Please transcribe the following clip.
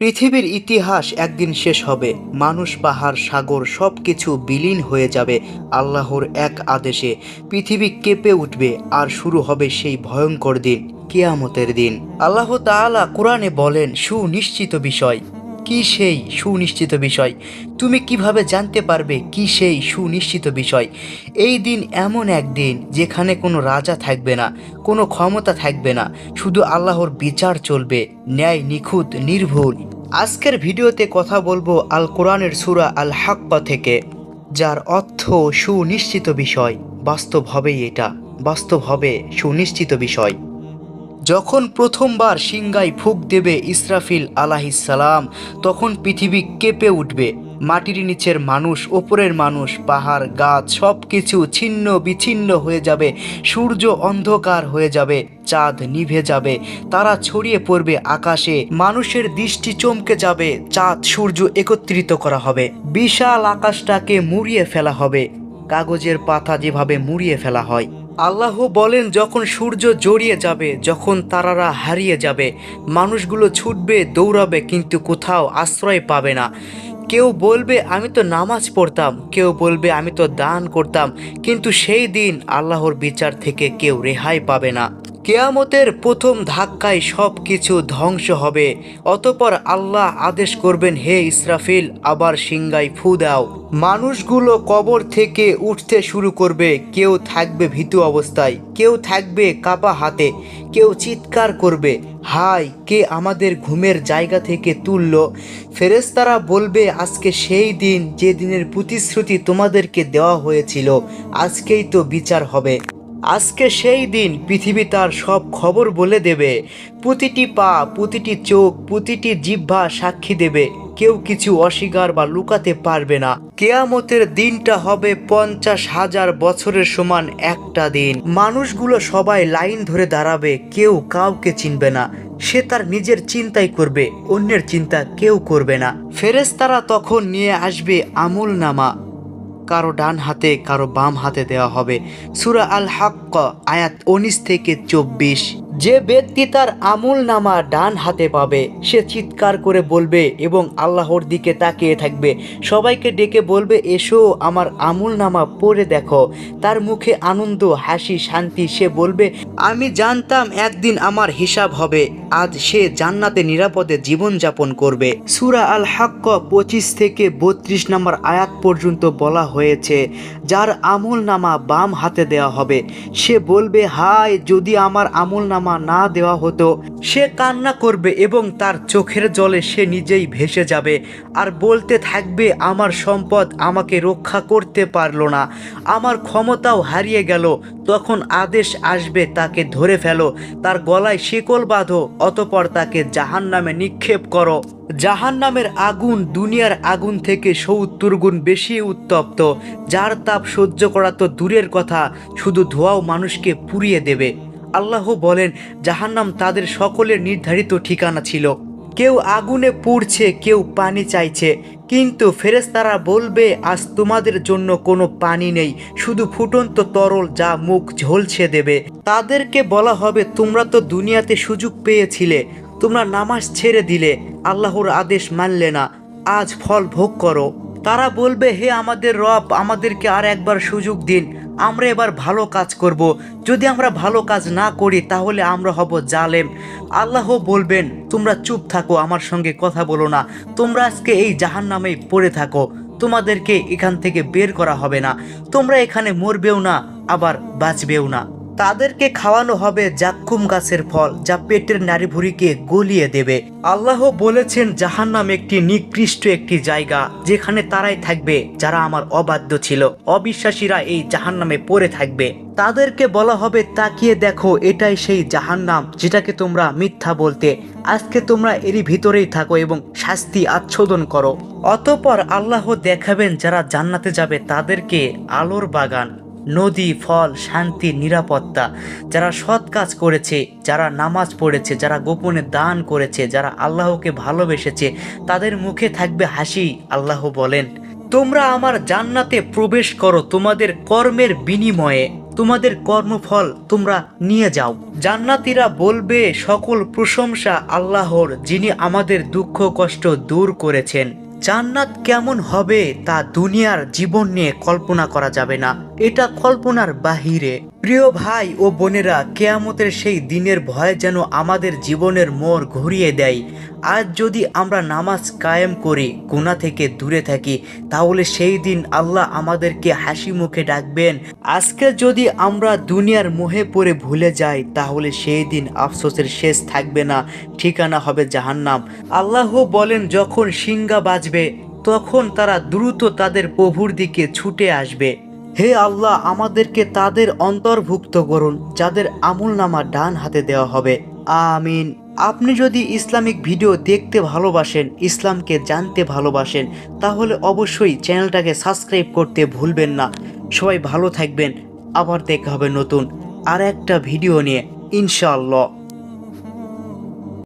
পৃথিবীর ইতিহাস একদিন শেষ হবে। মানুষ, পাহাড়, সাগর সব কিছু বিলীন হয়ে যাবে আল্লাহর এক আদেশে। পৃথিবী কেঁপে উঠবে আর শুরু হবে সেই ভয়ঙ্কর দিন, কেয়ামতের দিন। আল্লাহ তালা কোরআনে বলেন, সুনিশ্চিত বিষয়। কি সেই সুনিশ্চিত বিষয়? তুমি কীভাবে জানতে পারবে কি সেই সুনিশ্চিত বিষয়? এই দিন এমন এক দিন যেখানে কোনো রাজা থাকবে না, কোনো ক্ষমতা থাকবে না, শুধু আল্লাহর বিচার চলবে, ন্যায় নিখুঁত, নির্ভুল। আজকের ভিডিওতে কথা বলব আল কোরআনের সুরা আল হাক্কা থেকে, যার অর্থ সুনিশ্চিত বিষয়। বাস্তব হবেই এটা। বাস্তব হবে সুনিশ্চিত বিষয়। যখন প্রথমবার সিংগাই ফুক দেবে ইসরাফিল আলাহিসাল্লাম তখন পৃথিবী কেঁপে উঠবে। মাটির নিচের মানুষ, ওপরের মানুষ, পাহাড়, গাছ সব কিছু ছিন্ন বিচ্ছিন্ন হয়ে যাবে। সূর্য অন্ধকার হয়ে যাবে, চাঁদ নিভে যাবে। তারা ছড়িয়ে পড়বে আকাশে, মানুষের দৃষ্টি চমকে যাবে, চাঁদ সূর্য একত্রিত করা হবে। বিশাল আকাশটাকে মুড়িয়ে ফেলা হবে। কাগজের পাতা যেভাবে মুড়িয়ে ফেলা হয়। আল্লাহ বলেন, যখন সূর্য জড়িয়ে যাবে, যখন তারারা হারিয়ে যাবে, মানুষগুলো ছুটবে, দৌড়াবে, কিন্তু কোথাও আশ্রয় পাবে না। কেউ বলবে, আমি তো নামাজ পড়তাম। কেউ বলবে, আমি তো দান করতাম। কিন্তু সেই দিন আল্লাহর বিচার থেকে কেউ রেহাই পাবে না। কেয়ামতের প্রথম ধাক্কায় সব কিছু ধ্বংস হবে। অতপর আল্লাহ আদেশ করবেন, হে ইসরাফিল, আবার সিংগাই ফু দাও। মানুষগুলো কবর থেকে উঠতে শুরু করবে। কেউ থাকবে ভীতু অবস্থায়, কেউ থাকবে কাপা হাতে, কেউ চিৎকার করবে হাই কে আমাদের ঘুমের জায়গা থেকে তুলল? ফেরেস্তারা বলবে, আজকে সেই দিন, যে দিনের প্রতিশ্রুতি তোমাদেরকে দেওয়া হয়েছিল, আজকেই তো বিচার হবে। আজকে সেই দিন পৃথিবী তার সব খবর বলে দেবে। প্রতিটি পা, প্রতিটি চোখ, প্রতিটি জিহ্বা সাক্ষী দেবে। কেউ কিছু অস্বীকার বা লুকাতে পারবে না। কেয়ামতের দিনটা হবে পঞ্চাশ হাজার বছরের সমান একটা দিন। মানুষগুলো সবাই লাইন ধরে দাঁড়াবে, কেউ কাউকে চিনবে না। সে তার নিজের চিন্তাই করবে, অন্যের চিন্তা কেউ করবে না। ফেরেশতারা তখন নিয়ে আসবে আমুল নামা কারও ডান হাতে, কারও বাম হাতে দেওয়া হবে। সুরা আল হাক্ক আয়াত উনিশ থেকে চব্বিশ। যে ব্যক্তি তার আমুল নামা ডান হাতে পাবে, সে চিৎকার করে বলবে এবং আল্লাহর দিকে তাকিয়ে থাকবে। সবাইকে ডেকে বলবে, এসো, আমার আমুল নামা পড়ে দেখো। তার মুখে আনন্দ, হাসি, শান্তি, সে বলবে, আমি জানতাম একদিন আমার হিসাব হবে, আজ সে জান্নাতে নিরাপদে জীবনযাপন করবে। সুরা আল হাক্ক পঁচিশ থেকে বত্রিশ নম্বর আয়াত পর্যন্ত বলা হয়েছে, যার আমল নামা বাম হাতে দেওয়া হবে, সে বলবে, হায়, যদি আমার আমল নামা না দেওয়া হতো। সে কান্না করবে এবং তার চোখের জলে সে নিজেই ভেসে যাবে। আর বলতে থাকবে, আমার সম্পদ আমাকে রক্ষা করতে পারল না। আমার ক্ষমতাও হারিয়ে গেল। তখন আদেশ আসবে তাকে ধরে ফেলো। তার গলায় শিকল বাঁধো, অতপর তাকে জাহান নামে নিক্ষেপ করো। জাহান নামের আগুন দুনিয়ার আগুন থেকে সত্তর গুণ বেশি উত্তপ্ত। যার তাপ সহ্য করা তো দূরের কথা। শুধু ধোঁয়াও মানুষকে পুড়িয়ে দেবে। আল্লাহ বলেন, জাহান্নাম তাদের সকলের নির্ধারিত ঠিকানা ছিল। কেউ আগুনে পুড়ছে, কেউ পানি চাইছে। কিন্তু ফেরেশতারা বলবে, আজ তোমাদের জন্য কোনো পানি নেই। শুধু ফুটন্ত তরল যা মুখ ঝলছে দেবে। তাদেরকে বলা হবে, তোমরা তো দুনিয়াতে সুযোগ পেয়েছিলে। তোমরা নামাজ ছেড়ে দিলে। আল্লাহর আদেশ মানলে না। আজ ফল ভোগ করো। তারা বলবে, হে আমাদের রব, আমাদেরকে আর একবার সুযোগ দিন। আমরা এবার ভালো কাজ করব। যদি আমরা ভালো কাজ না করি, তাহলে আমরা হব জালেম। আল্লাহ বলবেন, তোমরা চুপ থাকো, আমার সঙ্গে কথা বলো না। তোমরা আজকে এই জাহান নামেই পড়ে থাকো। তোমাদেরকে এখান থেকে বের করা হবে না। তোমরা এখানে মরবেও না, আবার বাঁচবেও না। তাদেরকে খাওয়ানো হবে জাক্কুম গাছের ফল, যা পেটের নারী ভুড়িকে গলিয়ে দেবে। আল্লাহ বলেছেন, জাহান্নাম একটি নিকৃষ্ট একটি জায়গা, যেখানে তারাই থাকবে যারা আমার অবাধ্য ছিল। অবিশ্বাসীরা এই জাহান্নামে পড়ে থাকবে। তাদেরকে বলা হবে, তাকিয়ে দেখো, এটাই সেই জাহান্নাম, যেটাকে তোমরা মিথ্যা বলতে। আজকে তোমরা এরই ভিতরেই থাকো এবং শাস্তি আচ্ছাদন করো। অতপর আল্লাহ দেখাবেন, যারা জান্নাতে যাবে, তাদেরকে আলোর বাগান। নদী, ফল, শান্তি, নিরাপত্তা। যারা সৎ কাজ করেছে, যারা নামাজ পড়েছে, যারা গোপনে দান করেছে, যারা আল্লাহকে ভালোবেসেছে, তাদের মুখে থাকবে হাসি, আল্লাহ বলেন। তোমরা আমার জান্নাতে প্রবেশ করো, তোমাদের কর্মের বিনিময়ে, তোমাদের কর্মফল তোমরা নিয়ে যাও। জান্নাতীরা বলবে, সকল প্রশংসা আল্লাহর, যিনি আমাদের দুঃখ, কষ্ট দূর করেছেন। জান্নাত কেমন হবে তা দুনিয়ার জীবন নিয়ে কল্পনা করা যাবে না। এটা কল্পনার বাহিরে। প্রিয় ভাই ও বোনেরা, কেয়ামতের সেই দিনের ভয় যেন আমাদের জীবনের মোড় ঘুরিয়ে দেয়। আজ যদি আমরা নামাজ কায়েম করি গুণা থেকে দূরে থাকি, তাহলে সেই দিন আল্লাহ আমাদেরকে হাসি মুখে ডাকবেন। আজকে যদি আমরা দুনিয়ার মোহে পড়ে ভুলে যাই, তাহলে সেই দিন আফসোসের শেষ থাকবে না, ঠিকানা হবে জাহান্নাম। আল্লাহ বলেন, যখন সিংহা বাজবে, তখন তারা দ্রুত তাদের প্রভুর দিকে ছুটে আসবে। হে আল্লাহ, আমাদেরকে তাদের অন্তর্ভুক্ত করুন, যাদের আমল নামা ডান হাতে দেওয়া হবে। আমিন। আপনি যদি ইসলামিক ভিডিও দেখতে ভালোবাসেন, ইসলামকে জানতে ভালোবাসেন, তাহলে অবশ্যই চ্যানেলটাকে সাবস্ক্রাইব করতে ভুলবেন না। সবাই ভালো থাকবেন, আবার দেখা হবে নতুন আর একটা ভিডিও নিয়ে, ইনশাআল্লাহ।